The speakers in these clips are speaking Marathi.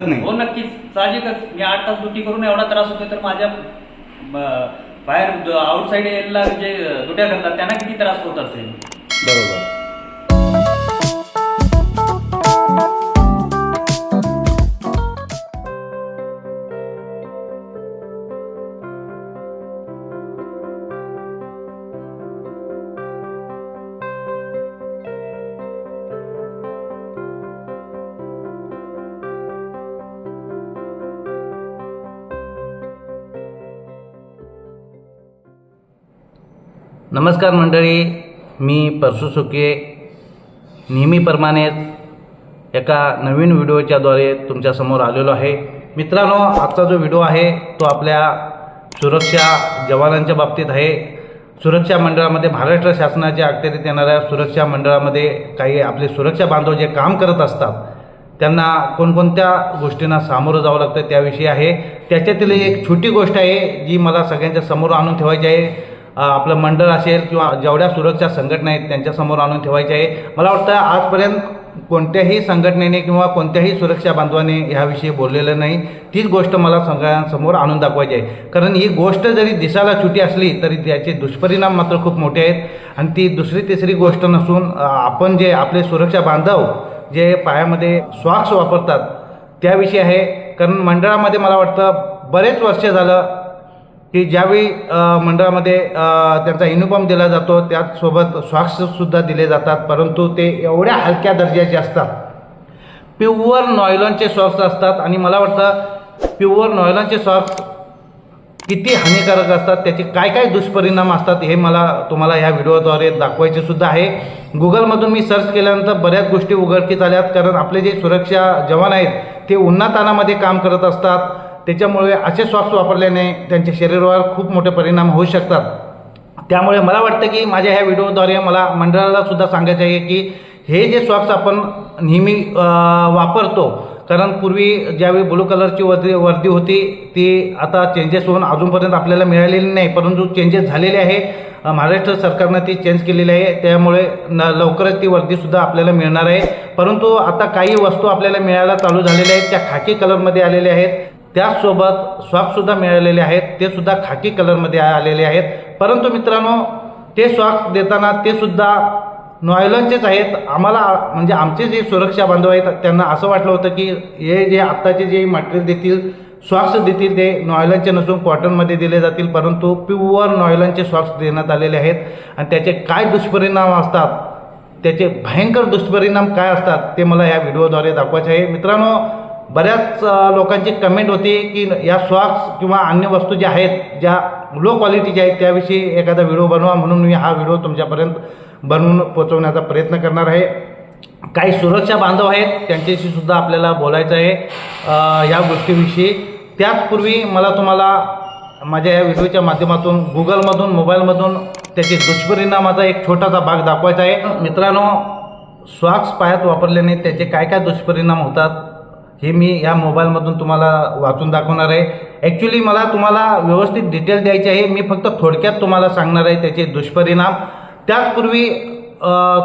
नाही. हो नक्कीच. साहजिकच. मी आठ तास ड्युटी करून एवढा त्रास होतोय तर माझ्या बाहेर आउटसाईड एरियाला जे दुट्या करतात त्यांना किती त्रास होत असेल? बरोबर. नमस्कार मंडळी मी परसू सुके. नेहमीप्रमाणेच एका नवीन व्हिडिओच्याद्वारे तुमच्यासमोर आलेलो आहे. मित्रांनो आजचा जो व्हिडिओ आहे तो आपल्या सुरक्षा जवानांच्या बाबतीत आहे. सुरक्षा मंडळामध्ये महाराष्ट्र शासनाच्या अखत्यारीत येणाऱ्या सुरक्षा मंडळामध्ये काही आपले सुरक्षा बांधव जे काम करत असतात त्यांना कोणकोणत्या गोष्टींना सामोरं जावं लागतं त्याविषयी आहे. त्याच्यातील एक छोटी गोष्ट आहे जी मला सगळ्यांच्या समोर आणून ठेवायची आहे. आपलं मंडळ असेल किंवा जेवढ्या सुरक्षा संघटना आहेत त्यांच्यासमोर आणून ठेवायचे आहे. मला वाटतं आजपर्यंत कोणत्याही संघटनेने किंवा कोणत्याही सुरक्षा बांधवाने ह्याविषयी बोललेलं नाही. तीच गोष्ट मला सगळ्यांसमोर आणून दाखवायची आहे. कारण ही गोष्ट जरी दिसायला छोटी असली तरी त्याचे दुष्परिणाम मात्र खूप मोठे आहेत. आणि ती दुसरी तिसरी गोष्ट नसून आपण जे आपले सुरक्षा बांधव जे पायामध्ये स्वाक्स वापरतात त्याविषयी आहे. कारण मंडळामध्ये मला वाटतं बरेच वर्ष झालं की ज्यावेळी मंडळामध्ये त्यांचा युनिफॉर्म दिला जातो त्याचसोबत सॉक्ससुद्धा दिले जातात. परंतु ते एवढ्या हलक्या दर्जाचे असतात. प्युअर नॉयलॉनचे सॉक्स असतात. आणि मला वाटतं प्युअर नॉयलॉनचे सॉक्स किती हानिकारक असतात त्याचे काय काय दुष्परिणाम असतात हे मला तुम्हाला ह्या व्हिडिओद्वारे दाखवायचे सुद्धा आहे. गुगलमधून मी सर्च केल्यानंतर बऱ्याच गोष्टी उघडकीस आल्यात. कारण आपले जे सुरक्षा जवान आहेत ते उन्हातानामध्ये काम करत असतात. त्याच्यामुळे असे सॉक्स वापरल्याने त्यांच्या शरीरावर खूप मोठे परिणाम होऊ शकतात. त्यामुळे मला वाटतं की माझ्या ह्या व्हिडिओद्वारे मला मंडळाला सुद्धा सांगायचं आहे की हे जे सॉक्स आपण नेहमी वापरतो कारण पूर्वी ज्यावेळी ब्लू कलरची वर्दी वर्दी होती ती आता चेंजेस होऊन अजूनपर्यंत आपल्याला मिळालेली नाही. परंतु चेंजेस झालेले आहे. महाराष्ट्र सरकारनं ती चेंज केलेली आहे. त्यामुळे न लवकरच ती वर्दीसुद्धा आपल्याला मिळणार आहे. परंतु आता काही वस्तू आपल्याला मिळायला चालू झालेल्या आहेत त्या खाकी कलरमध्ये आलेल्या आहेत. त्याचसोबत सॉक्ससुद्धा मिळालेले आहेत. ते सुद्धा खाकी कलरमध्ये आलेले आहेत. परंतु मित्रांनो ते सॉक्स देताना ते सुद्धा नॉयलॉनचेच आहेत. आम्हाला म्हणजे आमचे जे सुरक्षा बांधव आहेत त्यांना असं वाटलं होतं की हे जे आत्ताचे जे मटेरियल देतील सॉक्स देतील ते नॉयलॉनचे नसून कॉटनमध्ये दिले जातील. परंतु प्युअर नॉयलॉनचे सॉक्स देण्यात आलेले आहेत. आणि त्याचे काय दुष्परिणाम असतात? त्याचे भयंकर दुष्परिणाम काय असतात? ते मला या व्हिडिओद्वारे दाखवायचे आहे. मित्रांनो बऱ्याच लोकांची कमेंट होती की या सॉक्स किंवा अन्य वस्तू ज्या आहेत ज्या लो क्वालिटीच्या आहेत त्याविषयी एखादा व्हिडिओ बनवा म्हणून मी हा व्हिडिओ तुमच्यापर्यंत बनवून पोचवण्याचा प्रयत्न करणार आहे. काही सुरक्षा बांधव आहेत त्यांच्याशी सुद्धा आपल्याला बोलायचं आहे या गोष्टीविषयी. त्याचपूर्वी मला तुम्हाला माझ्या या व्हिडिओच्या माध्यमातून गुगलमधून मोबाईलमधून त्याचे दुष्परिणामाचा एक छोटासा भाग दाखवायचा आहे. मित्रांनो स्वाक्स पायात वापरल्याने त्याचे काय काय दुष्परिणाम होतात हे मी या मोबाईलमधून तुम्हाला वाचून दाखवणार आहे. ॲक्च्युली मला तुम्हाला व्यवस्थित डिटेल द्यायची आहे. मी फक्त थोडक्यात तुम्हाला सांगणार आहे त्याचे दुष्परिणाम. त्याचपूर्वी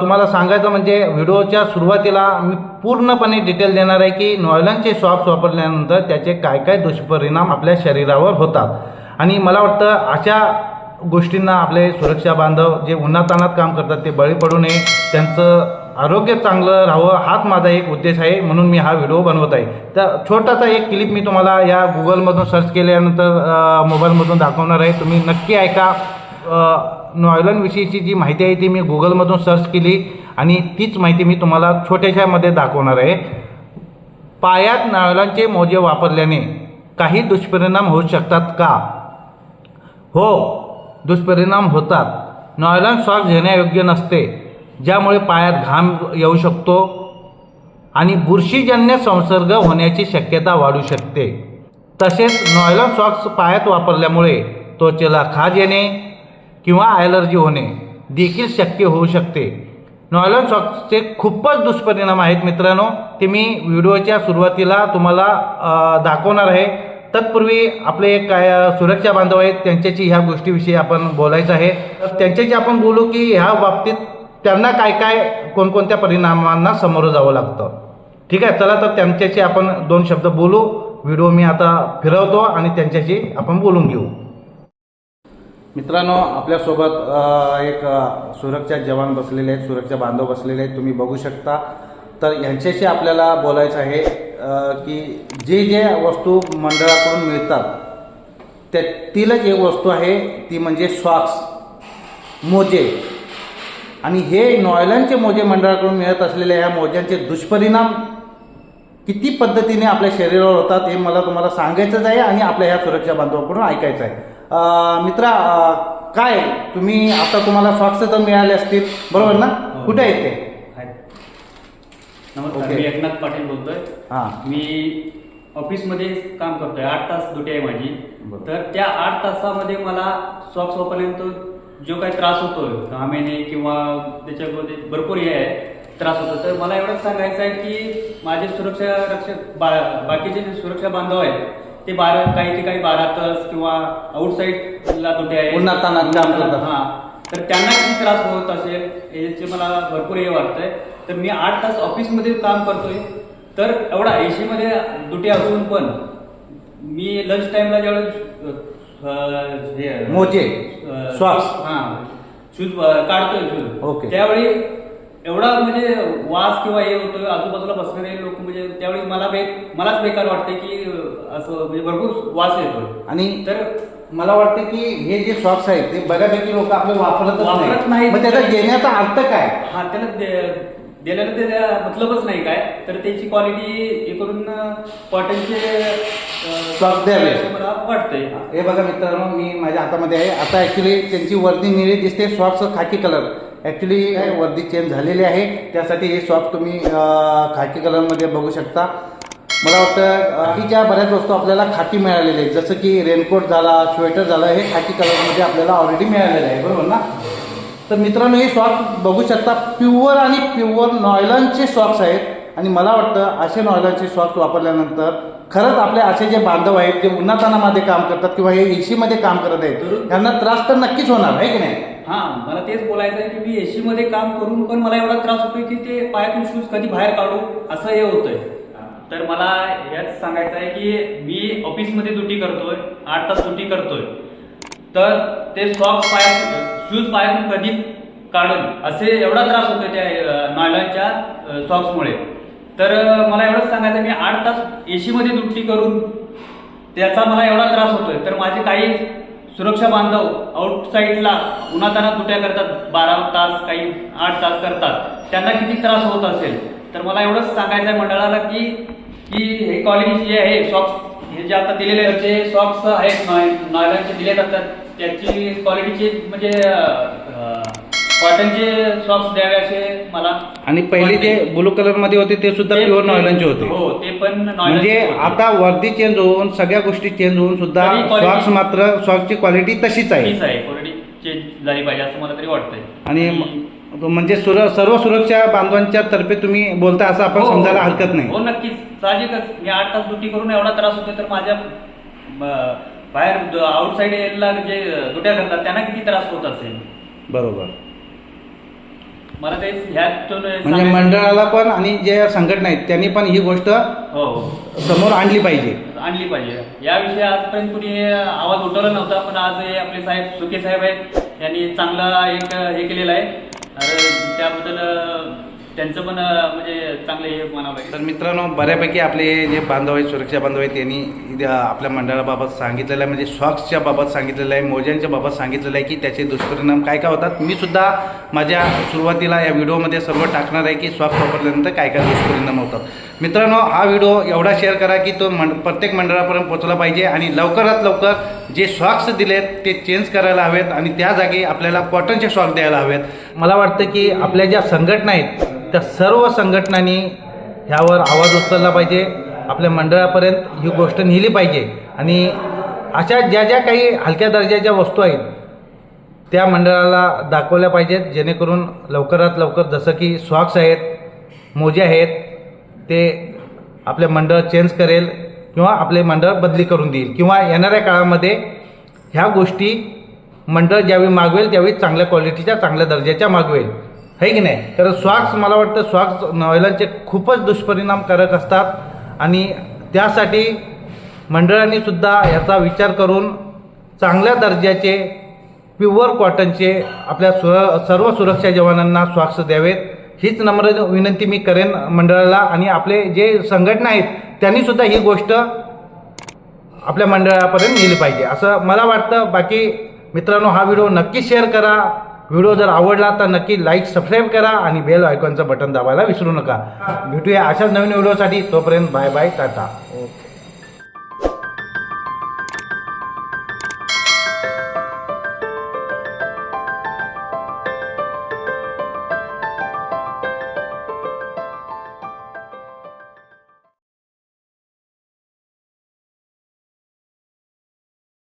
तुम्हाला सांगायचं म्हणजे व्हिडिओच्या सुरुवातीला मी पूर्णपणे डिटेल देणार आहे की नॉयलनचे सॉप्स वापरल्यानंतर त्याचे काय काय दुष्परिणाम आपल्या शरीरावर होतात. आणि मला वाटतं अशा गोष्टींना आपले सुरक्षा बांधव जे उन्हातानात काम करतात ते बळी पडू नये. त्यांचं आरोग्य चांगलं राहावं हाच माझा एक उद्देश आहे म्हणून मी हा व्हिडिओ बनवत आहे. तर छोटासा एक क्लिप मी तुम्हाला या गुगलमधून सर्च केल्यानंतर मोबाईलमधून दाखवणार आहे. तुम्ही नक्की ऐका. नॉयलनविषयीची नॉयलॉनविषयीची जी माहिती आहे ती मी गुगलमधून सर्च केली आणि तीच माहिती मी तुम्हाला छोट्याशामध्ये दाखवणार आहे. पायात नॉयलॉनचे मोजे वापरल्याने काही दुष्परिणाम होऊ शकतात का? हो दुष्परिणाम होतात. नॉयलॉन श्वास घेण्यायोग्य नसते. ज्यामुळे पायात घाम येऊ शकतो आणि बुरशीजन्य संसर्ग होण्याची शक्यता वाढू शकते. तसेच नॉयलॉन सॉक्स पायात वापरल्यामुळे त्वचेला खाज येणे किंवा ॲलर्जी होणे देखील शक्य होऊ शकते. नॉयलॉन सॉक्सचे खूपच दुष्परिणाम आहेत मित्रांनो ते मी व्हिडिओच्या सुरुवातीला तुम्हाला दाखवणार आहे. तत्पूर्वी आपले काय सुरक्षा बांधव आहेत त्यांच्याशी ह्या गोष्टीविषयी आपण बोलायचं आहे. त्यांच्याशी आपण बोलू की ह्या बाबतीत त्यांना काय काय कोणकोणत्या परिणामांना सामोरं जावं लागतं. ठीक आहे चला तर त्यांच्याशी आपण दोन शब्द बोलू. व्हिडिओ मी आता फिरवतो आणि त्यांच्याशी आपण बोलून घेऊ. मित्रांनो आपल्यासोबत एक सुरक्षा जवान बसलेले आहेत सुरक्षा बांधव बसलेले आहेत तुम्ही बघू शकता. तर यांच्याशी आपल्याला बोलायचं आहे की जे जे वस्तू मंडळाकडून मिळतात त्यातीलच एक वस्तू आहे ती म्हणजे सॉक्स मोजे. आणि हे नॉयलनचे मोजे मंडळाकडून मिळत असलेल्या ह्या मोज्यांचे दुष्परिणाम किती पद्धतीने आपल्या शरीरावर होतात हे मला तुम्हाला सांगायचंच आहे आणि आपल्या ह्या सुरक्षा बांधवाकडून ऐकायचं आहे मित्रा काय? तुम्ही आता तुम्हाला सॉक्स तर मिळाले असतील. बरोबर ना? हो. कुठे आहेत ते? आहेत. नमस्कार. मी एकनाथ पाटील बोलतोय. हां. मी ऑफिसमध्ये काम करतोय. आठ तास ड्युटी आहे माझी. तर त्या आठ तासामध्ये मला सॉक्स वापरल्यानंतर जो काही त्रास होतोय घामेने किंवा त्याच्यामध्ये भरपूर हे आहे त्रास होतो तर मला एवढंच सांगायचं आहे की माझे सुरक्षा रक्षक बा बाकीचे जे सुरक्षा बांधव आहेत ते बारा काही ठिकाणी बारा तास किंवा आउटसाईडला दुटे आहे. हा. तर त्यांना किती त्रास होत असेल याचे मला भरपूर हे वाटतंय. तर मी आठ तास ऑफिसमध्ये काम करतोय. तर एवढा एसी मध्ये ड्युटी असून पण मी लंच टाइमला ज्यावेळेस हे- मोजे, अं, श्वास. हा शूज काढतोय शूज ओके. त्यावेळी एवढा म्हणजे वास किंवा हे होतोय आजूबाजूला बसणारे लोक म्हणजे त्यावेळी मला बे मलाच बेकार वाटते की अं, असं म्हणजे भरपूर वास येतोय आणि तर मला वाटतं की हे जे सॉक्स आहेत ते बऱ्यापैकी लोक आपले वापरतच वापरत नाही नाहीत. मग त्याचा घेण्याचा अर्थ काय हा त्याला दे- दिलेलं ते त्या मतलबच नाही काय. तर त्याची क्वालिटी हे करून कॉटनचे Socks द्यावे. मला वाटतंय. हे. बघा मित्रांनो मी माझ्या हातामध्ये आहे. आता ॲक्च्युली त्यांची वर्दी निळी दिसते. सॉक्स खाकी कलर ॲक्च्युली वर्दी चेंज झालेली आहे. त्यासाठी हे सॉक्स तुम्ही खाकी कलरमध्ये बघू शकता. मला वाटतं बाकीच्या बऱ्याच वस्तू आपल्याला खाकी मिळालेल्या आहेत. जसं की रेनकोट झाला स्वेटर झालं हे खाकी कलरमध्ये आपल्याला ऑलरेडी मिळालेलं आहे. बरोबर ना? तर मित्रांनो हे सॉक्स बघू शकता प्युअर आणि प्युअर नॉयलनचे सॉक्स आहेत. आणि मला वाटतं असे नॉयलनचे सॉक्स वापरल्यानंतर खरंच आपले असे जे बांधव आहेत जे उन्हातानामध्ये काम करतात किंवा हे एसी मध्ये काम करत आहेत त्यांना त्रास तर नक्कीच होणार आहे की नाही? हा मला तेच बोलायचं आहे की मी एसी मध्ये काम करून पण मला एवढा त्रास होतोय की ते पायातून शूज कधी बाहेर काढू असं हे होतंय. तर मला हेच सांगायचं आहे की मी ऑफिसमध्ये ड्युटी करतोय आठ तास ड्युटी करतोय. तर ते सॉक्स पाया शूज पायातून कधी काढून असे एवढा त्रास होतो त्या नॉयलॉनच्या सॉक्समुळे तर मला एवढंच सांगायचं मी आठ तास एसी दुट्टी करून त्याचा मला एवढा त्रास होतोय. तर माझे काही सुरक्षा बांधव आउटसाईडला उन्हाताना तुट्या करतात बारा तास काही आठ तास करतात त्यांना किती त्रास होत असेल? तर मला एवढंच सांगायचं आहे मंडळाला की की हे क्वालिटी जे आहे सॉक्स हे जे आता दिलेले आहेत, ते सॉक्स आहेत नॉय नॉयलॉनचे दिले जातात त्याची क्वालिटीचे म्हणजे कॉटनचे सॉक्स द्यावे असे मला. आणि पहिले जे ब्लू कलरमध्ये होते ते सुद्धा ते- प्युअर ते- नॉयलनचे होते. हो ते पण म्हणजे होते. आता वर्दी चेंज होऊन सगळ्या गोष्टी चेंज होऊन सुद्धा तरी quality- सॉक्स मात्र सॉक्सची क्वालिटी तशीच आहे. तीच आहे. क्वालिटी चेंज झाली पाहिजे असं मला तरी वाटतंय. आणि म- म्हणजे सुर सर्व सुरक्षा बांधवांच्या तर्फे तुम्ही बोलता असं आपण हो, हो. समजायला हरकत नाही. हो नक्कीच. साहजिकच. मी आठ तास ड्युटी करून एवढा त्रास होतो तर माझ्या म, बाहेर आउटसाईड एरियाला जे दुट्या करतात त्यांना किती त्रास होत असेल? बरोबर. मला ते ह्यातून म्हणजे सांगायचं- मंडळाला पण आणि जे संघटना आहेत त्यांनी पण ही गोष्ट हो. हो समोर आणली पाहिजे. आणली पाहिजे. याविषयी आजपर्यंत कुणी आवाज उठवला नव्हता पण आज हे आपले साहेब सुके साहेब आहेत यांनी चांगला एक हे केलेलं आहे. त्याबद्दल त्यांचं पण म्हणजे चांगलं हे म्हणावं लागेल. तर मित्रांनो बऱ्यापैकी आपले जे बांधव आहेत सुरक्षा बांधव आहेत त्यांनी आपल्या मंडळाबाबत सांगितलेलं आहे म्हणजे सॉक्सच्या बाबत सांगितलेलं आहे मोज्यांच्या बाबत सांगितलेलं आहे की त्याचे दुष्परिणाम काय काय होतात. मी सुद्धा माझ्या सुरुवातीला या व्हिडिओमध्ये सर्व टाकणार आहे की सॉक्स वापरल्यानंतर काय काय दुष्परिणाम होतात. मित्रांनो हा व्हिडिओ एवढा शेअर करा की तो मंड प्रत्येक मंडळापर्यंत पोचला पाहिजे आणि लवकरात लवकर जे सॉक्स दिलेत ते चेंज करायला हवेत आणि त्या जागी आपल्याला कॉटनचे सॉक्स द्यायला हवेत. मला वाटतं की आपल्या ज्या संघटना आहेत त्या सर्व संघटनांनी ह्यावर आवाज उचलला पाहिजे. आपल्या मंडळापर्यंत ही गोष्ट नेली पाहिजे. आणि अशा ज्या ज्या काही हलक्या दर्जाच्या वस्तू आहेत त्या मंडळाला दाखवल्या पाहिजेत जेणेकरून लवकरात लवकर जसं की सॉक्स आहेत मोजे आहेत ते आपले मंडळ चेंज करेल किंवा आपले मंडळ बदली करून देईल. किंवा येणाऱ्या काळामध्ये ह्या गोष्टी मंडळ ज्यावेळी मागवेल त्यावेळी चांगल्या क्वालिटीच्या चांगल्या दर्जाच्या मागवेल. आहे की नाही? तर स्वाक्स मला वाटतं स्वाक्स नॉयलांचे खूपच दुष्परिणामकारक असतात. आणि त्यासाठी मंडळांनीसुद्धा याचा विचार करून चांगल्या दर्जाचे प्युअर कॉटनचे आपल्या सुर सर्व सुरक्षा जवानांना स्वाक्स द्यावेत. हीच नम्र विनंती मी करेन मंडळाला आणि आपले जे संघटना आहेत त्यांनी सुद्धा ही गोष्ट आपल्या मंडळापर्यंत नेली पाहिजे. असं मला वाटतं. बाकी मित्रांनो हा व्हिडिओ नक्की शेअर करा. व्हिडिओ जर आवडला तर नक्की लाईक सबस्क्राईब करा आणि बेल आयकॉनचं बटन दाबायला विसरू नका. भेटूया अशाच नवीन व्हिडिओसाठी. तोपर्यंत बाय बाय टाटा. ओके